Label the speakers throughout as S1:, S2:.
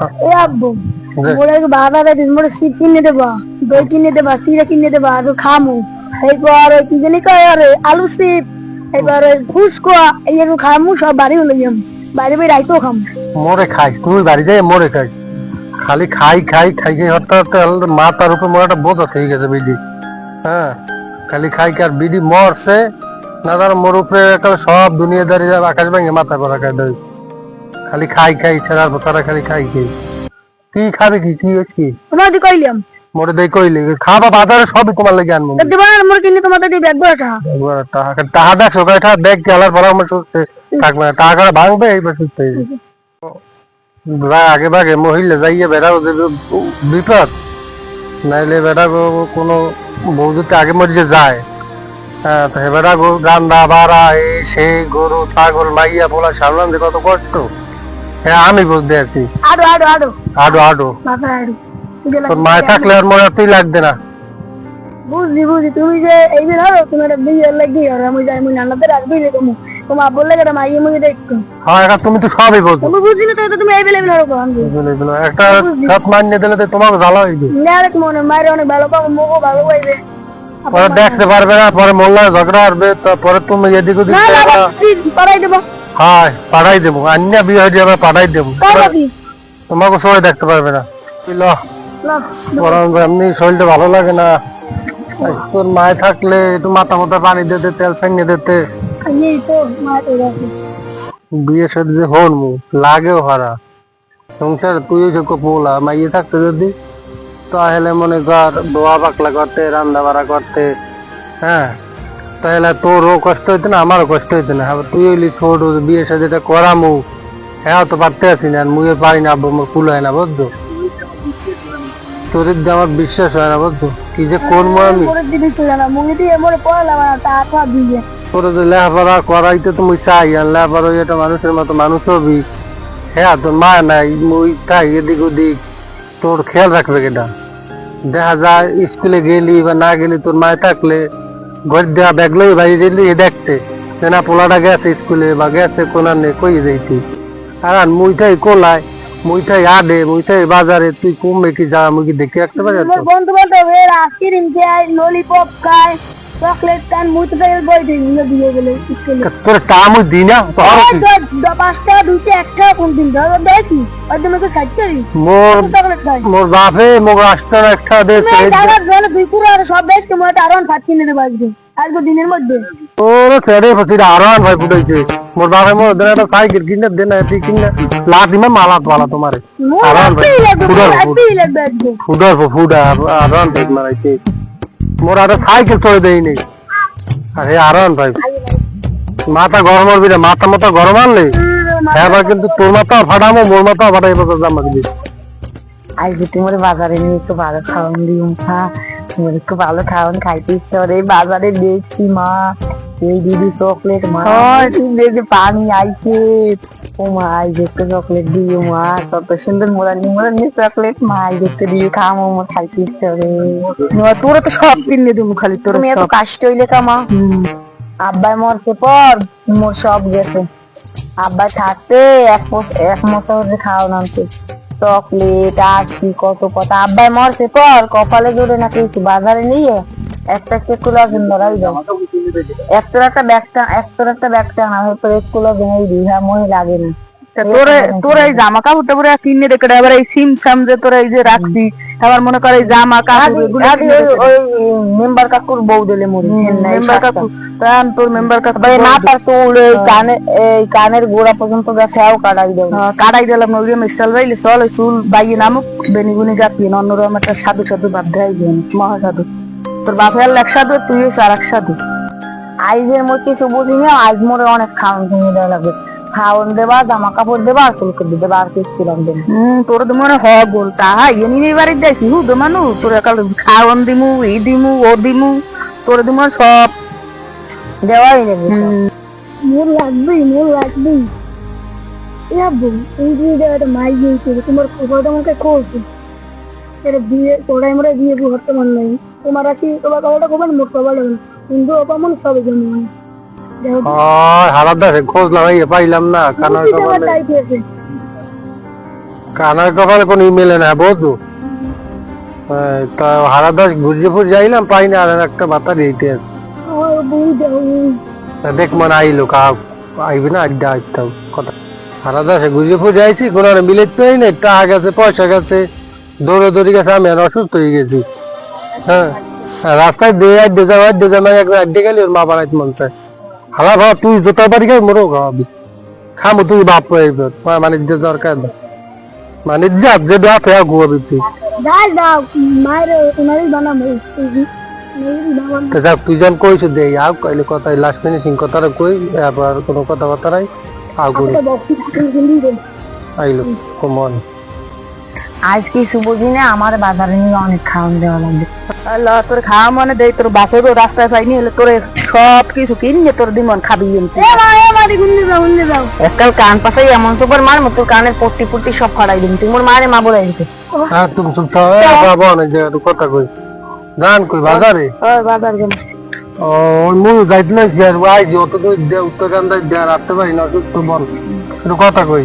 S1: এ আব্বু মোরে বাবা দাদি মোরে শীত কিনে দেবা দই কিনে দেবা সিরা কিনে দেবা আর খামু। এরপর কি জানি কয় আরে আলু সিপ এবার ওই ফুসকো এই খামু সব বাড়ি রাইতেও খামু।
S2: মরে খাইস তুই বাড়ি যাই মরে খাইস। খালি খাই খাই খাই খাই হতে আল্লাহর মাথার উপর মোর একটা বোঝা থেকে গেছে বিডি। হ্যাঁ খালি খাই আর বিডি মরছে না তার মোর উপরে সব দুনিয়াদারি আকাশ ভেঙে মাথা করা খাই দেয় খালি খাই খাই ছাড়া ছাড়া খালি খাই খাই। কি খাবে কি? কি হচ্ছে
S1: তোমার দি কইলাম।
S2: মোরে দেই কইলে খাবা বাজারে সবই তোমার লাগে আনব
S1: তো দেবা মোর কিনে তোমাদের দিয়ে ব্যাগ বড়টা
S2: একবার টাকা টাকা দেখছ এটা দেখ গেলার পর আমার সুস্থ থাকবে না। টাকা ভাঙবে হয়ে যাবে। যা আগে ভাগে মহিলা যাইয়ে বেড়াও যে বিপদ নাইলে বেড়া গো- কোনো বউ যদি আগে মরিয়ে যায় হ্যাঁ বেড়া গো গান্দা বাড়া এই সেই গরু ছাগল মাইয়া পোলা সামলান যে কত কষ্ট। হ্যাঁ আমি আছি
S1: আডো আডো আডো
S2: আডো আডো
S1: বাবা আডো
S2: তোর মায় থাকলে আর মনে তুই লাগবে না।
S1: বুঝলি বুঝলি তুমি যে এই দিন হলো তুমি একটা বিয়ে লাগি আর আমি যাই মুই নানাতে রাখবি রে তুমি তোমার বললে মুই দেখতো
S2: হ্যাঁ তুমি তো সবই বলছো।
S1: তুমি বুঝলি না তো তুমি আমি।
S2: একটা সাত মান্য দিলে তো তোমাকে ভালো হইবে।
S1: ডাইরেক্ট মনে মারে অনেক ভালো পাবো ভালো পাইবে।
S2: পরে দেখতে পারবে না পরে মোল্লা ঝগড়া আসবে তারপরে তুমি এদিক ওদিক
S1: না না। পড়াই দেবো।
S2: হ্যাঁ পাঠাই দেবো। অন্য বিয়ে হয়ে যাবে পাঠাই দেবো। তোমাকে সবাই দেখতে পারবে না।
S1: না
S2: বরং এমনি শরীরটা ভালো লাগে না। তোর মায় থাকলে একটু মাথা মাথা পানি দিতে তেল ছাইনে দিতে
S1: রাখি
S2: সাথে যে হন লাগেও হারা। সংসার তুই যে পোলা মাইয়ে থাকতে যদি তাহলে মনে কর দোয়া পাকলা করতে রান্না বাড়া করতে হ্যাঁ? তাহলে তোরও কষ্ট হইতো না আমারও কষ্ট হইতো না। আবার তুই হইলি ছোট বিয়ের সাথে এটা করামু হ্যাঁ তো পারতে আছি না আর মুয়ে পারি না আব্বু আমার কুল হয় না বুঝছ? তোর যে আমার বিশ্বাস হয় না বুঝছ? কি যে করব আমি?
S1: মুই দিয়ে দিয়ে
S2: তোর যে লেখাপড়া করাইতে তুমি চাই আর লেখাপড়া এটা মানুষের মতো মানুষ হবি। হ্যাঁ তোর মা নাই মুই তাই এদিক ওদিক। তোর খেয়াল রাখবে কেটা? দেখা যায় স্কুলে গেলি বা না গেলি তোর মায় থাকলে ঘর দেওয়া ব্যাগ লই বাইরে দিলি দেখতে না পোলাটা গেছে স্কুলে বা গেছে কোনার নে, কই যাইতি? আর মুইটাই কোলায় মুইটাই আদে মুইটাই বাজারে, তুই কমবে কি যা মুই কি দেখে রাখতে
S1: বন্ধু বান্ধব এর আইসক্রিম খায় ললিপপ খায় চকলেট খান মুই তো বই দিই না দিয়ে গেলে স্কুলে।
S2: তোর মুই দিই না? তোর
S1: পাঁচটা দুইটা একটা কোন দিন ধরো দেখি। ওই তুমি তো খাইতে
S2: মোর
S1: চকলেট খাই।
S2: মোর বাপে মোর আসটার একটা
S1: তুমি এই টাকার দুই কুড়ো আর সব বেশ তুমি আরও ভাত কিনে দেবো আজকে আজকে দিনের মধ্যে।
S2: ওরে ছেড়ে ফসিটা আরান ভাই ফুটাইছে। মোর বাপে মোর দেনা একটা সাইকেল কিনে দে না তুই কিনে। লা দিমা মালা পালা তোমারে।
S1: লাগবে
S2: ফুডার ফুডার ফুডা আরান ভাই মারাইছে। মোর আর সাইকেল দেই নেই আরে আরান ভাই। মাথা গরম হবি মাথা মাথা গরম আনলে? এবার কিন্তু তোর মাথা ফাটামো, মোর মাথা ফাটাই পাতা দাম মাগলি
S3: আজকে তোমার বাজারে নিয়ে একটু ভালো খাওয়ান দিই মা তোমার একটু ভালো খাওয়ান খাইতে ইচ্ছে বাজারে দেখছি, মা। এই দিদি চকলেট মা। তুমি দেখে পানি আইছে। ও মা আই দেখতে চকলেট মা কত সুন্দর চকলেট মা আই দেখতে দিয়ে খামো মা খাইতে ইচ্ছে তোরা তো সব কিনে খালি তোর তুমি এত কষ্ট হইলে কামা আব্বাই মরছে পর মোর সব গেছে। আব্বাই থাকতে এক এক হচ্ছে খাওয়া নামছে। চকলেট আছি কত কথা। আব্বাই মরছে পর কপালে জোরে নাকি বাজারে নিয়ে একটা কেকুলা ধরাই দাও একটার একটা ব্যাগটা একটা ব্যাগটা না ভেঙে হ্যাঁ মনে লাগে না।
S4: তোরে তোরা এই জামা কিনে রেখে আবার এই সিম সাম যে তোরা এই যে রাখছি আবার মনে করে এই জামা কাপড় এগুলো
S3: আগে
S4: কিনে রেখে দে।
S3: ওই মেম্বার কাকুর বউ দিলে মরে
S4: মেম্বার কাকু তান তোর মেম্বার কাকু
S3: ভাই মাথার চুল এই কানে এই কানের গোড়া পর্যন্ত সেও কাটাই দেবো।
S4: হ্যাঁ, কাটাই দিলাম ওই স্টাইল বাইলে চল ওই চুল বাইয়ে নামুক বেনিগুনি গাপিয়ে অন্যরকম একটা সাধু সাধু বাদ দেয় মহা সাধু। তোর বাপের এক সাধু তুই আর এক সাধু।
S3: আইজের মধ্যে কিছু বুঝি না আইজ মোরে অনেক খাওয়ান কিনে দেওয়া লাগবে খাওয়ান দেবা জামা কাপড় দেবা আর চুল করে দেবা আর কিছু লাগবে না।
S4: হম তোর তো মনে হ গোল। তাহা এনি এই বাড়ি যাইছি হু তো মানু তোর একাল খাওয়ান দিমু ই দিমু ও দিমু। তোর দিমু সব
S3: দেওয়াই নেবে।
S1: মোর লাগবে মোর লাগবে এ আব্বু এই যে এটা একটা মাই গিয়েছে তোমার খবরটা আমাকে করছে সবে জন্য মানে দেখো
S2: হারার খোঁজ লাগাইয়ে পাইলাম না কানার
S1: আছে
S2: কানার কপালে কোনো ইমেলে না তা হারাদাস গুরজিপুর যাইলাম পাই না আর একটা মাথা দিতে আছে। দেখ মনে আইলো কা আইবে না আড্ডা আইতাম কথা। হারাদাসে গুরজিপুর যাইছি কোনো মিলে পেয়ে নেই টাকা গেছে পয়সা গেছে। দৌড়ে দৌড়ে গেছে আমি আর অসুস্থ হয়ে গেছি। হ্যাঁ রাস্তায় দিয়ে আর আড্ডে যাব আড্ডে যাব একবার আড্ডে গেলে ওর মা বাড়াইতে মন চায়। হালা ভাব তুই জোতার বাড়ি খাই মোরও খাওয়াবি। খামো তুই বাপ মানে যে দরকার না মানে যা যে বাপ হ্যাঁ ঘুয়াবি তুই। যাক তুই যেন কইছ দে আও কইলে কথা লাস্ট ফিনিশিং কথাটা কই আবার কোনো কথাবার্তা নাই।
S1: দেন।
S2: আইলো কমন।
S3: আজ কিছু বুঝি না আমার বাজারে নিয়ে অনেক খাওয়ান দেওয়া লাগবে।
S4: আল্লাহ তোর খাওয়া মনে দেয় তোর বাপের রাস্তায় পাইনি হলে তোর সব কিছু কিনে তোর দিমন খাবি এমনি।
S1: এ মা এ মা দেখুন দাও উন্নে দাও
S3: এককাল কান পাশে এমন সুপার মার মতো কানের পট্টি পুট্টি সব ফাড়াই দিন তুমি মোর মারে মা বলে দিতে
S2: হ্যাঁ তুমি তুমি তো বাবা অনেক জায়গা কথা কই। গান কই বাজারে?
S4: ওই বাজার গেল।
S2: ও মুই যাইতে না যে আই যে অত তুই দে উত্তরগান্দায় দে রাখতে পারি না অসুস্থ বল কথা কই।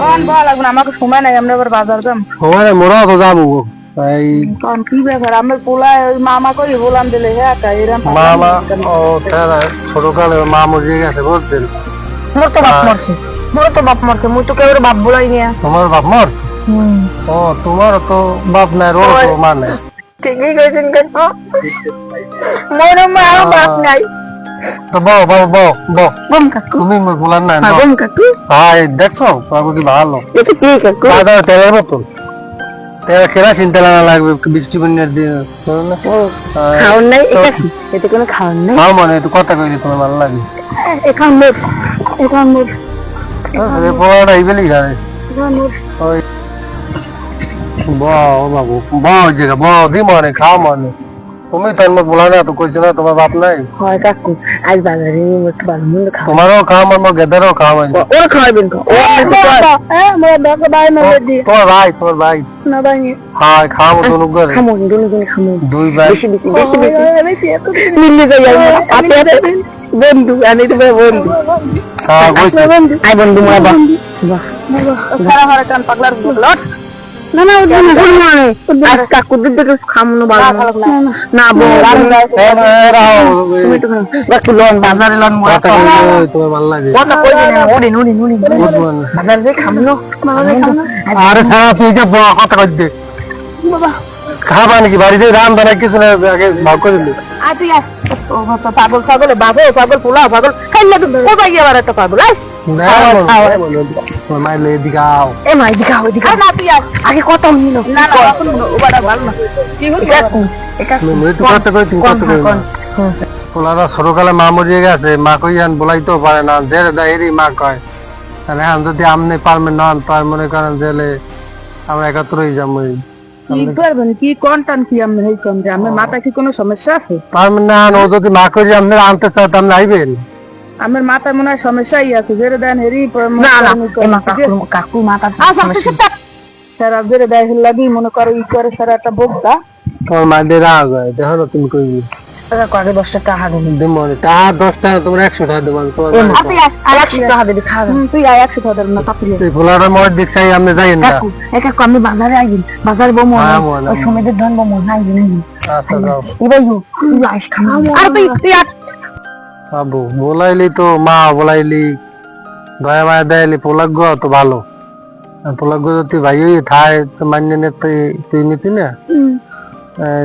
S4: তখন ভালো লাগবে না? আমাকে সময় নাই আমরা এবার বাজার যাম।
S2: ওখানে মোরা তো যাব এই
S4: তখন কি ব্যাপার? আমরা ওই মামা কই বলাম দিলে হ্যাঁ কা এরম
S2: মামা ও তারা ছোটকালে মা মরে গেছে বুঝছেন
S3: মোর তো বাপ মরছে। মোর তো বাপ মরছে। মুই তো কেউ বাপ বলাই নিয়ে
S2: তোমার বাপ মরছে? ও তোমার তো বাপ নাই রো তো মা নাই।
S3: ঠিকই কইছেন কেন? মোর মা বাপ নাই।
S2: তো বউ বউ বউ বউ
S3: বম কাকু।
S2: তুমি মোর বলার নাই
S3: হ্যাঁ, বম কাকু।
S2: হাই দেখছ বাবু কি ভালো।
S3: এটা কি কাকু।
S2: দাদা তেলের বোতল তেল কেরাসিন তেল আনা লাগবে বৃষ্টি বন্যার দিন না? আহ,
S3: নাই? এটা কি? কোনো খাওন নাই?
S2: খাও মনে একটু কথা কইলে তোমার ভালো লাগে।
S1: এখান মোট এখান মোট
S2: আরে ওই বউ বাবু। জায়গা বউ দি মনে খাও মনে। তুমি তো বলা না তো কইছো না তোমার বাপ নাই।
S3: হয় কাকু। আজ বাজারে নিয়ে মোর ভালো মন্দ খাও।
S2: তোমারও খাও মন গেদারও খাও মন
S3: ওরা খাওয়াবেন ও
S1: এ মোর দাদা ভাই না দি।
S2: তোমার ভাই তোমার ভাই
S1: না ভাই
S2: হাই খাও তুমি করে
S3: খামুন দুজন খামুন
S2: দুই ভাই
S3: বেশি বেশি বেশি বেশি মিললে যাই আপনি বন্ধু আমি তো বন্ধু।
S2: খাও কইছো
S3: আই বন্ধু। মা বাপ
S4: সারা হারা কান পাগলার লট
S1: না না ওটা না
S3: মানে আজ কাকু দিকে খামনো ভালো না তুমি তো বাকি লোন বাজারে লোন মোরা
S2: তোমার ভালো লাগে।
S3: কথা কই না ওরে নুনি নুনি
S2: বুঝব না।
S3: বাজারে খামনো
S2: আরে সারা তুই যে কথা কই দে
S1: বাবা।
S2: খাবা নাকি? বাড়িতে রাম দানা কিছু না আগে ভাগ করে দিলে।
S1: আয় তুই আয়
S4: ও পাগল পাগল বাবু পাগল পোলা পাগল। খাইলে তো ও ভাই আবার একটা পাগল। আয়।
S3: আগে কত
S4: না না না
S2: ছোটকালে মা মরিয়ে গেছে মা কই আন বলাইতেও পারে না জেলে দেয় এরই মা কয় তাহলে এখন যদি আমনে পারবেন না পার মনে করেন জেলে আমরা একাত্রই যাব
S4: কি কন্টান কি এই আমার মাথা কি কোনো সমস্যা আছে
S2: পারবেন না ও যদি মা করি আপনারা আনতে চান আপনি আইবেন
S4: আমার মাথায় মনে হয় সমস্যাই আছে। যেরে দেন হেরি
S3: না না মা কাকু মাথা
S4: সারা যেরে দেয় লাগি মনে করো ই করে সারা একটা বোগদা।
S2: তোমার মায়ের রাগ হয় দেখো না তুমি কই
S3: কাকু আগে দশটা টাকা দেবেন
S2: দেবো তা দশ টাকা তোমার একশো টাকা দেবো তোমার
S3: মা তুই আর একশো টাকা দেবি খাওয়া
S4: তুই আয় একশো টাকা না তাপলি
S2: এই পোলাটা মর দেখছাই আপনি যাইেন না।
S3: কাকু এ আমি বাজারে আইন বাজারে বমো ওই সমেতের ধন বমো নাই নাই
S2: আচ্ছা যাও
S3: এবার তুই আইস খামা। আর তুই তুই আর
S2: বাবু বলাইলি তো মা বলাইলি দয়া মায়া দেয়লি পোলাগ্য তো ভালো। পোলাগ্য যদি ভাই থায় তো মান্য নে তুই নিতি না?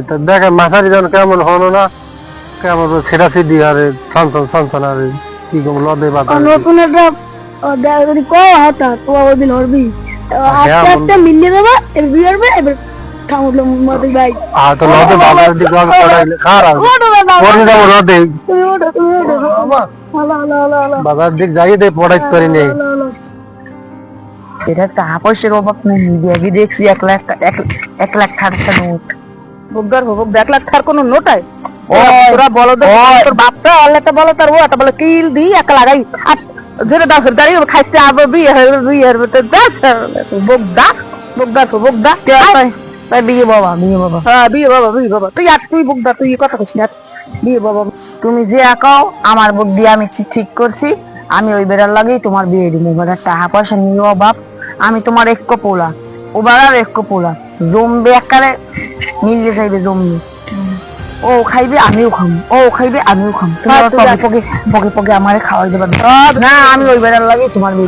S2: তো দেখে মাথারি যেন কেমন হলো না কেমন ছেড়া ছিডি আরে ছনছন ছনছন আরে কি কম লদে বাতা
S1: নতুন একটা দেখ যদি কো হাতা তো ওদিন হরবি। আস্তে আস্তে মিলিয়ে দেবে এবার বিয়ে হবে এবার ভাই।
S2: আর তো লদে বাজার দিকে আগে পড়াইলে খারাপ
S1: ওঠো
S2: পড়ে যাব লদে
S1: তুমি ওঠো তুমি ওঠো হলো হলো হলো হলো
S2: বাজার দিক যাই দে পড়াইতে পারি নেই
S1: হলো হলো
S3: এটা টাকা পয়সার অভাব নেই নিজে দেখছি এক লাখ এক এক লাখ টাকা নোট।
S4: বোগদার হোক এক লাখ টাকার কোনো নোটাই ও তোরা বলো তোর বাপটা আল্লাহটা বলো তার ও একটা বলে কিল দি এক লাগাই। আর ধরে দাও দাঁড়িয়ে খাইতে আবার বিয়ে হবে বিয়ে হবে তো দাস
S3: তাই বিয়ে বাবা বিয়ে বাবা।
S4: হ্যাঁ বিয়ে বাবা বিয়ে বাবা। তুই আর তুই বোগদা তুই এ কথা কইছিস আর। বিয়ে বাবা
S3: তুমি যে আঁকাও আমার বুদ্ধি আমি ঠিক- করছি। আমি ওই বেড়ার লাগেই তোমার বিয়ে দিব। এবার টাকা পয়সা নিয়ে অভাব আমি তোমার এক পোলা ওবার আর এক পোলা জমবে একবারে মিলিয়ে চাইবে জমবে ও খাইবে আমিও খাম। ও খাইবে আমিও খাম। তোমার
S4: হ্যাঁ, তুই।
S3: পগে পগে পগে আমারে খাওয়াই দেবা।
S4: হ্যাঁ,
S3: না আমি ওই বেড়ার লাগে তোমার বিয়ে